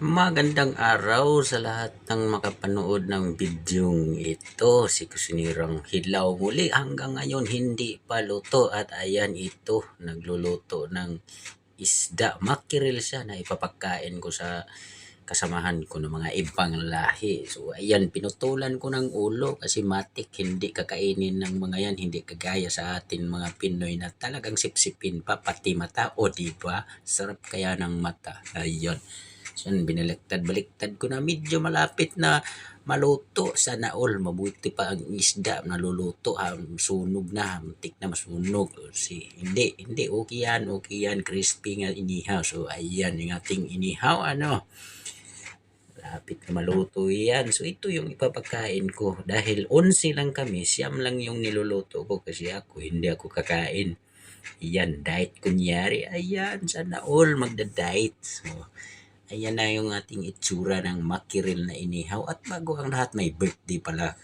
Magandang araw sa lahat ng makapanood ng bidyong ito. Si Kusinirang Hilaw muli hanggang ngayon hindi pa luto at ayan ito nagluluto ng isda. Makiril siya na ipapakain ko sa kasamahan ko ng mga ibang lahi. So ayan pinutulan ko ng ulo kasi matik hindi kakainin ng mga yan hindi kagaya sa atin mga Pinoy na talagang sipsipin pa pati mata o di ba sarap kaya ng mata. Ayun. Yun, binaliktad-baliktad ko na medyo malapit na maluto sa naol. Mabuti pa ang isda naluluto. Um, sunog na, muntik na masunog. Si, hindi, hindi, okay yan, okay yan. Crispy nga inihaw. So, ayan, yung ating inihaw, ano. Lapit na maluto yan. So, ito yung ipapakain ko. Dahil 11 lang kami, siyam lang yung niluluto ko kasi ako, hindi ako kakain. Yan, diet kunyari. Ayan, sana all magda-diet. So, ayan na yung ating itsura ng makiril na inihaw. At bago ang lahat, may birthday pala.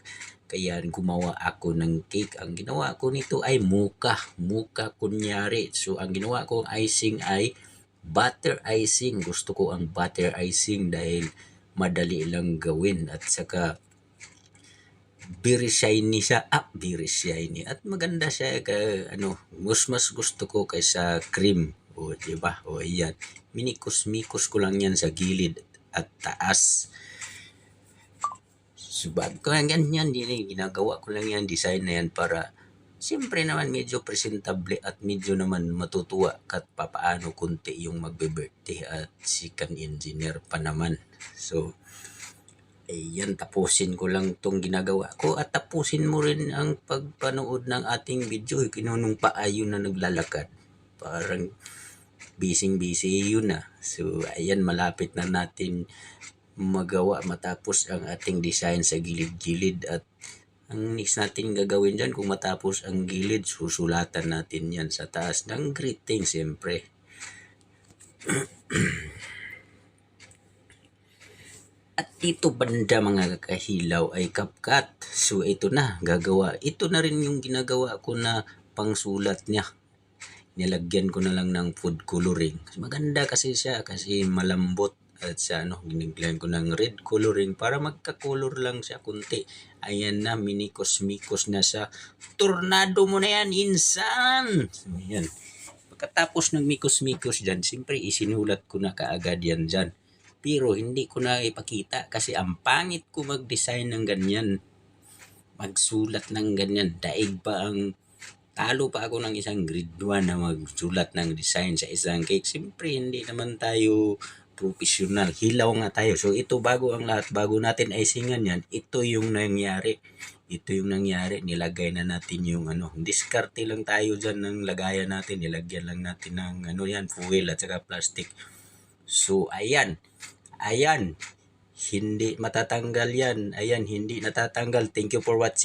Kaya gumawa ako ng cake. Ang ginawa ko nito ay muka. Muka kunyari. So, ang ginawa kong icing ay butter icing. Gusto ko ang butter icing dahil madali lang gawin. At saka, very shiny siya. Ah, very shiny. At maganda siya. Ka, ano, mas mas gusto ko kaysa cream. O, di ba? O, ayan. Minikos-mikos ko lang yan sa gilid at taas. Subag ko lang ganyan. Din, ginagawa ko lang yan. Design na yan para Siyempre naman medyo presentable at medyo naman matutuwa kat papaano kunti yung magbe-birthday at si kan engineer pa naman. So, Ayan, tapusin ko lang tong ginagawa ko at tapusin mo rin ang pagpanood ng ating video. Kinunong paayo na naglalakad. Parang busy-busy yun na. So, ayan, malapit na natin magawa matapos ang ating design sa gilid-gilid at ang next natin gagawin dyan kung matapos ang gilid, susulatan natin yan sa taas ng greeting siyempre. At dito banda mga kahilaw ay kapkat. So ito na, gagawa. Ito na rin yung ginagawa ko na pangsulat niya. Nilagyan ko na lang ng food coloring. Maganda kasi siya kasi malambot at sa ano, giniglan ko ng red coloring para magka-color lang siya kunti. Ayan na, minikos-mikos na sa tornado mo na yan, insan! So. Pagkatapos ng mikos-mikos dyan, siyempre isinulat ko na kaagad yan dyan. Pero hindi ko na ipakita kasi ang pangit ko mag-design ng ganyan. Magsulat ng ganyan. Daig pa ang talo pa ako ng isang grade 1 na magsulat ng design sa isang cake. Siyempre, hindi naman tayo professional. Hilaw nga tayo. So, ito bago ang lahat. Bago natin icingan yan, ito yung nangyari. Ito yung nangyari. Nilagay na natin yung ano. Diskarte lang tayo dyan ng lagayan natin. Nilagyan lang natin ng ano yan, foil at saka plastic. So, ayan. Ayan. Hindi matatanggal yan. Ayan, hindi natatanggal. Thank you for watching.